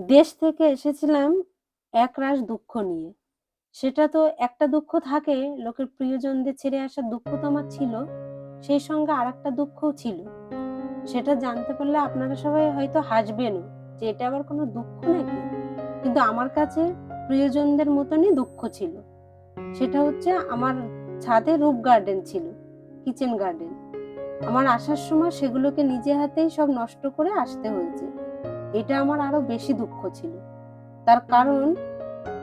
দেশ থেকে এসেছিলাম একরাশ দুঃখ নিয়ে। সেটা তো একটা দুঃখ থাকে লোকের প্রিয়জনদের ছেড়ে আসার দুঃখ তো আমার ছিল। সেই সঙ্গে আরেকটা দুঃখও ছিল। সেটা জানতে পারলে আপনারা সবাই হয়তো হাসবেনও যে এটা আবার কোনো দুঃখ নাকি? কিন্তু আমার কাছে প্রিয়জনদের মতনই দুঃখ ছিল। সেটা হচ্ছে আমার ছাদে রুফ গার্ডেন ছিল, কিচেন গার্ডেন। আমার আসার সময় সেগুলোকে নিজে হাতেই সব নষ্ট করে আসতে হয়েছে। এটা আমার আরও বেশি দুঃখ ছিল। তার কারণ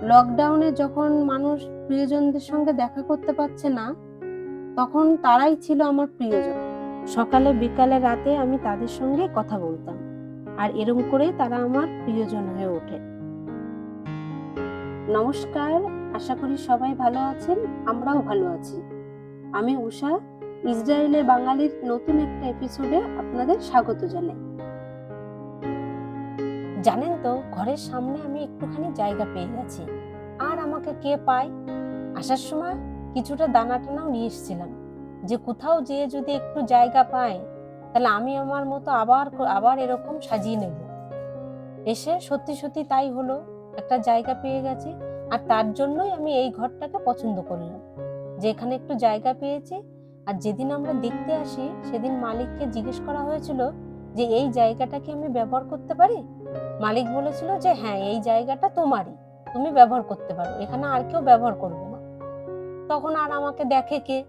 লকডাউনে যখন মানুষ প্রিয়জনদের সঙ্গে দেখা করতে পারছে না, তখন তারাই ছিল আমার প্রিয়জন। সকালে বিকালে রাতে আমি তাদের সঙ্গে কথা বলতাম। আর এরম করে তারা আমার প্রিয়জন হয়ে ওঠে। নমস্কার, আশা করি সবাই ভালো আছেন, আমরাও ভালো আছি। আমি উষা, ইসরায়েলে বাঙালির নতুন একটা এপিসোডে আপনাদের স্বাগত জানাই। জানেন তো, ঘরের সামনে আমি একটুখানি জায়গা পেয়ে গেছি। আর আমাকে কে পায়? আসার সময় কিছুটা দানা টানাও নিয়ে এসেছিলাম। যে কোথাও যেয়ে যদি একটু জায়গা পায় তাহলে আমি আমার মতো আবার আবার এরকম সাজিয়ে নেব। এসে সত্যি সত্যি তাই হলো, একটা জায়গা পেয়ে গেছি। আর তার জন্যই আমি এই ঘরটাকে পছন্দ করলাম। যে এখানে একটু জায়গা পেয়েছি, আর যেদিন আমরা দেখতে আসি, সেদিন মালিককে জিজ্ঞেস করা হয়েছিল যে এই জায়গাটা কি আমি ব্যবহার করতে পারি? মালিক বলেছিল যে হ্যাঁ এই জায়গাটা তোমারই। তুমি ব্যবহার করতে পারো। এখানে আর কেউ ব্যবহার করবে না। তখন আর আমাকে দেখে কে?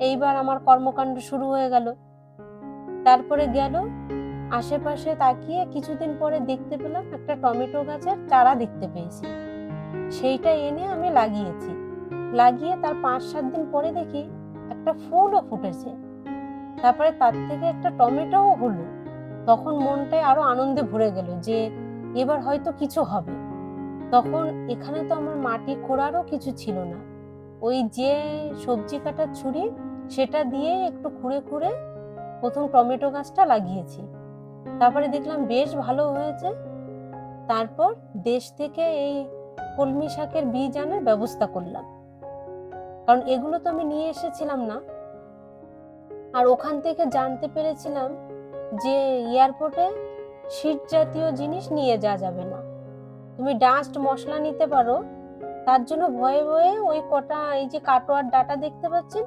এইবার আমার কর্মকাণ্ড শুরু হয়ে গেল। তারপরে গেল, আশেপাশে তাকিয়ে কিছুদিন পরে দেখতে পেলাম একটা টমেটো গাছের চারা দেখতে পেয়েছি। সেইটা এনে আমি লাগিয়েছি। লাগিয়ে তার পাঁচ সাত দিন পরে দেখি একটা ফুলও ফুটেছে। তারপরে তার থেকে একটা টমেটোও হলো। তখন মনটাই আরও আনন্দে ভরে গেল যে এবার হয়তো কিছু হবে। তখন এখানে তো আমার মাটি খোঁড়ারও কিছু ছিল না। ওই যে সবজি কাটার ছুরি, সেটা দিয়ে একটু খুঁড়ে খুঁড়ে প্রথম টমেটো গাছটা লাগিয়েছি। তারপরে দেখলাম বেশ ভালো হয়েছে। তারপর দেশ থেকে এই কলমি শাকের বীজ আনার ব্যবস্থা করলাম। কারণ এগুলো তো আমি নিয়ে এসেছিলাম না। আর ওখান থেকে জানতে পেরেছিলাম যে এয়ারপোর্টে শীত জাতীয় জিনিস নিয়ে যাওয়া যাবে না। তুমি ডাস্ট মশলা নিতে পারো, তার জন্য ভয়ে ভয়ে ওই কটা, এই যে কাটোয়ার ডাটা দেখতে পাচ্ছেন?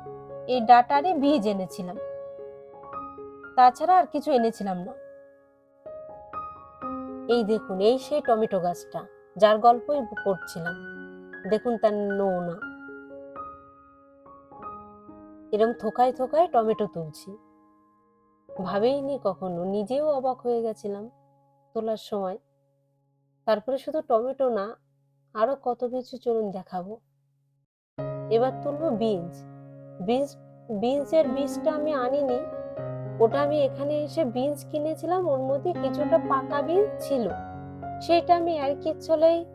এই ডাটারই বীজ এনেছিলাম। তাছাড়া আর কিছু এনেছিলাম না। এই দেখুন, এই সেই টমেটো গাছটা, যার গল্পই পড়ছিলাম। দেখুন তার নৌনা। এরম থোকায় থোকায় টমেটো তুলছি। ভাবেইনি কখনো, নিজেও অবাক হয়ে গেছিলাম তোলার সময়। তারপরে শুধু টমেটো না, আরও কত কিছু চলুন দেখাবো। এবার তুলবো বিনস। বিনস, বিনসের বীজটা আমি আনিনি। ওটা আমি এখানে এসে বিনস কিনেছিলাম, ওর মধ্যে কিছুটা পাকা বিনস ছিল। সেটা আমি আর কি ছলেই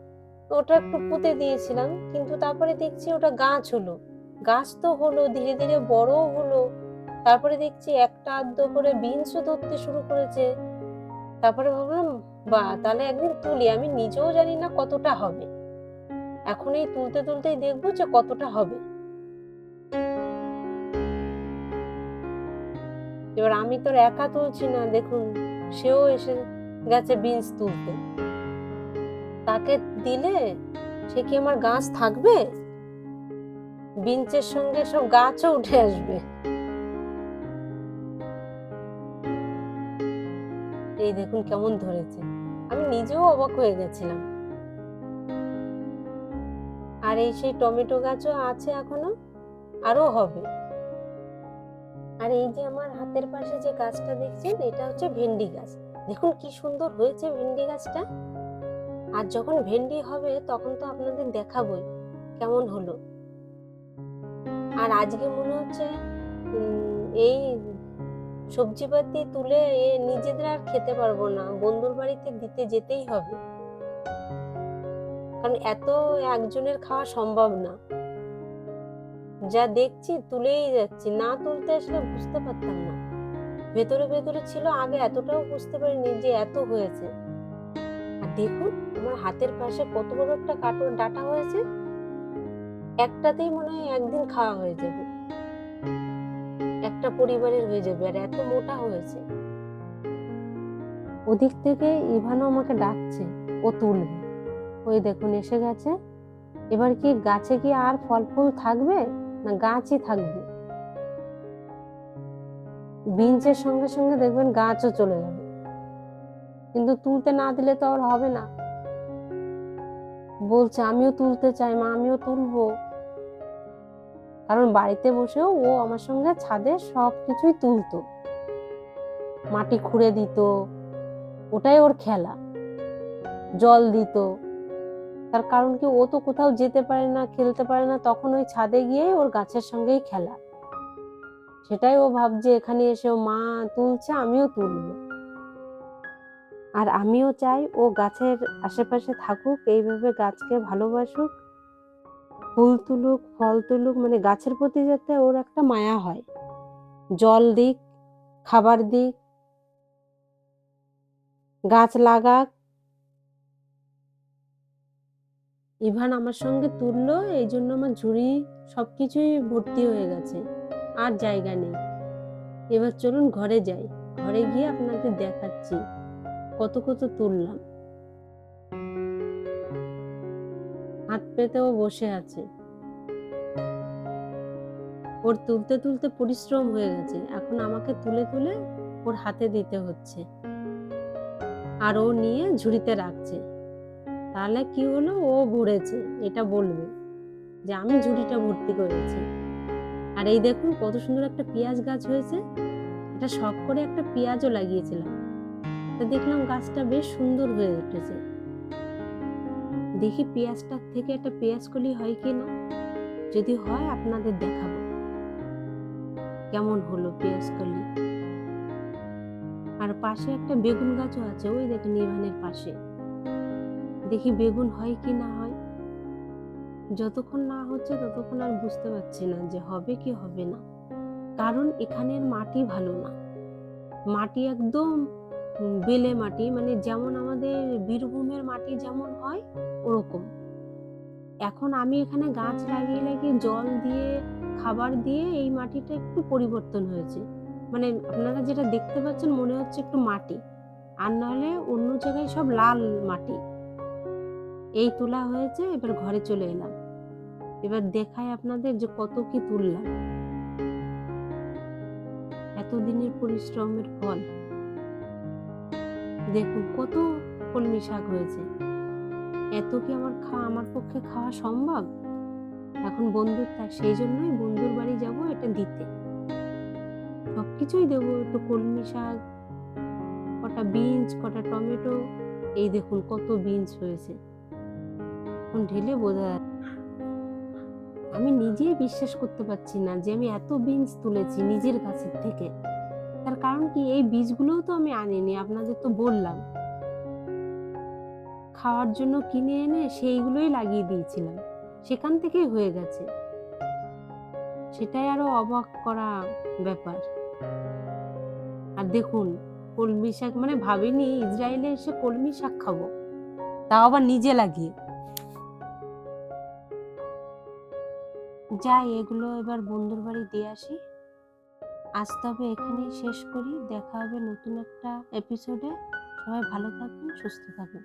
ওটা একটু পুঁতে দিয়েছিলাম, কিন্তু তারপরে দেখছি ওটা গাছ হলো। গাছ তো হলো, ধীরে ধীরে বড়ও হলো। তারপরে দেখছি একটা আধ করে বিনসও ধরতে শুরু করেছে। তারপরে ভাবলাম বা তাহলে একদিন তুলি, আমি নিজেও জানি না কতটা হবে। এখন এই তুলতে তুলতেই দেখব যে কতটা হবে। এবার আমি তোর একা তুলছি না, দেখুন, সেও এসে গেছে বিনস তুলতে। তাকে দিলে সে কি আমার গাছ থাকবে? বিনচের সঙ্গে সব গাছও উঠে আসবে। এই দেখুন কেমন ধরেছে। আমি নিজেও অবাক হয়ে গেছিলাম। আর এই সেই টমেটো গাছও আছে এখনও? আরও হবে। আর এই যে আমার হাতের পাশে যে গাছটা দেখছেন, এটা হচ্ছে ভেন্ডি গাছ। দেখুন কি সুন্দর হয়েছে ভেন্ডি গাছটা। আর যখন ভেন্ডি হবে, তখন তো আপনাদের দেখাবই কেমন হলো। আর আজকে মনে হচ্ছে এই সবজিপাতি তুলে এ নিজেদের আর খেতে পারব না, বন্ধুর বাড়িতে দিতে যেতেই হবে। কারণ এত একজনের খাওয়া সম্ভব না। যা দেখছি তুলেই যাচ্ছি, না তুলতে আসলে বুঝতে পারতাম না। ভেতরে ভেতরে ছিল, আগে এতটাও বুঝতে পারিনি যে এত হয়েছে। আর দেখুন, আমার হাতের পাশে কত বড় একটা কাটোর ডাটা হয়েছে। একটাতেই মনে হয় একদিন খাওয়া হয়ে যাবে। একটা পরিবারের হয়ে যাবে আর এত মোটা হয়েছে। ওদিক থেকে ইভানও আমাকে ডাকছে, ও তুলবে। ওই দেখুন, এসে গেছে। এবার কি গাছে কি আর ফল ফুল থাকবে না গাছই থাকবে? বিঞ্চের সঙ্গে সঙ্গে দেখবেন গাছও চলে যাবে। কিন্তু তুলতে না দিলে তো আর হবে না। বলছে, আমিও তুলতে চাই মা, আমিও তুলবো। কারণ বাড়িতে বসেও ও আমার সঙ্গে ছাদে সব কিছুই তুলতো। মাটি খুঁড়ে দিত, ওটাই ওর খেলা। জল দিত। তার কারণ কি, ও তো কোথাও যেতে পারে না, খেলতে পারে না, তখন ওই ছাদে গিয়ে ওর গাছের সঙ্গেই খেলা। সেটাই ও ভাবছে, এখানে এসে মা তুলছে, আমিও তুলবো। আর আমিও চাই ও গাছের আশেপাশে থাকুক, এইভাবে গাছকে ভালোবাসুক ফুল তুলুক, ফল তুলুক মানে গাছের প্রতি যাতে ওর একটা মায়া হয়। জল দিক, খাবার দিক, গাছ লাগাক। ইভান আমার সঙ্গে তুললো, এই জন্য আমার ঝুড়ি সবকিছুই ভর্তি হয়ে গেছে, আর জায়গা নেই। এবার চলুন ঘরে যাই, ঘরে গিয়ে আপনাদের দেখাচ্ছি কত কত তুললাম। হাত পেতেও বসে আছে। ওর তুলতে তুলতে পরিশ্রম হয়ে গেছে। এখন আমাকে তুলে তুলে ওর হাতে দিতে হচ্ছে। আর ও নিয়ে ঝুড়িতে রাখছে। তাহলে কি হলো? ও ভরেছে এটা বলবে যে, আমি ঝুড়িটা ভর্তি করেছি। আর এই দেখুন কত সুন্দর একটা পেঁয়াজ গাছ হয়েছে। এটা শখ করে একটা পেঁয়াজও লাগিয়েছিলাম। তা দেখলাম গাছটা বেশ সুন্দর হয়ে উঠেছে। দেখি পেঁয়াজটার থেকে একটা পেঁয়াজ কলি হয় কি না যদি হয় আপনাদের দেখাবো। কেমন হলো পেঁয়াজ কলি? আর পাশে একটা বেগুন গাছও আছে, ওই দেখেন ইভানের পাশে। দেখি বেগুন হয় কি না হয়। যতক্ষণ না হচ্ছে ততক্ষণ আর বুঝতে পারছি না যে হবে কি হবে না। কারণ এখানের মাটি ভালো না। মাটি একদম বেলে মাটি মানে যেমন আমাদের বীরভূমের মাটি যেমন হয়, ওরকম। এখন আমি এখানে গাছ লাগিয়ে লাগিয়ে জল দিয়ে, খাবার দিয়ে এই মাটিটা একটু পরিবর্তন হয়েছে। মানে আপনারা যেটা দেখতে পাচ্ছেন, মনে হচ্ছে একটু মাটি। আর নাহলে অন্য জায়গায় সব লাল মাটি। এই তোলা হয়েছে, এবার ঘরে চলে এলাম। এবার দেখায় আপনাদের যে কত কি তুললাম। এতদিনের পরিশ্রমের ফল। দেখুন কত কলমি শাক হয়েছে। এত কি আমার খাওয়া আমার পক্ষে খাওয়া সম্ভব? এখন বন্ধুর তা সেই জন্যই বন্ধুর বাড়ি যাব এটা দিতে। সব কিছুই দেবো, একটু কলমি শাক, কটা বিনস, কটা টমেটো, এই দেখুন কত বিনস হয়েছে। এখন ঢেলে বোঝা। আমি নিজেই বিশ্বাস করতে পারছি না যে আমি এত বিনস তুলেছি নিজের গাছের থেকে। তার কারণ কি? এই বীজগুলোও তো আমি আনিনি, আপনাদের তো বললাম। খাওয়ার জন্য কিনে এনে সেইগুলোই লাগিয়ে দিয়েছিলাম। সেখান থেকেই হয়ে গেছে। সেটাই আরও অবাক করা ব্যাপার। আর দেখুন, কলমি শাক মানে ভাবিনি ইসরায়েলে এসে কলমি শাক খাব। তাও আবার নিজে লাগিয়ে। যাই, এগুলো এবার বন্ধুর বাড়ি দিয়ে আসি। আজ তবে এখানেই শেষ করি। দেখা হবে নতুন একটা এপিসোডে সবাই ভালো থাকবেন সুস্থ থাকবেন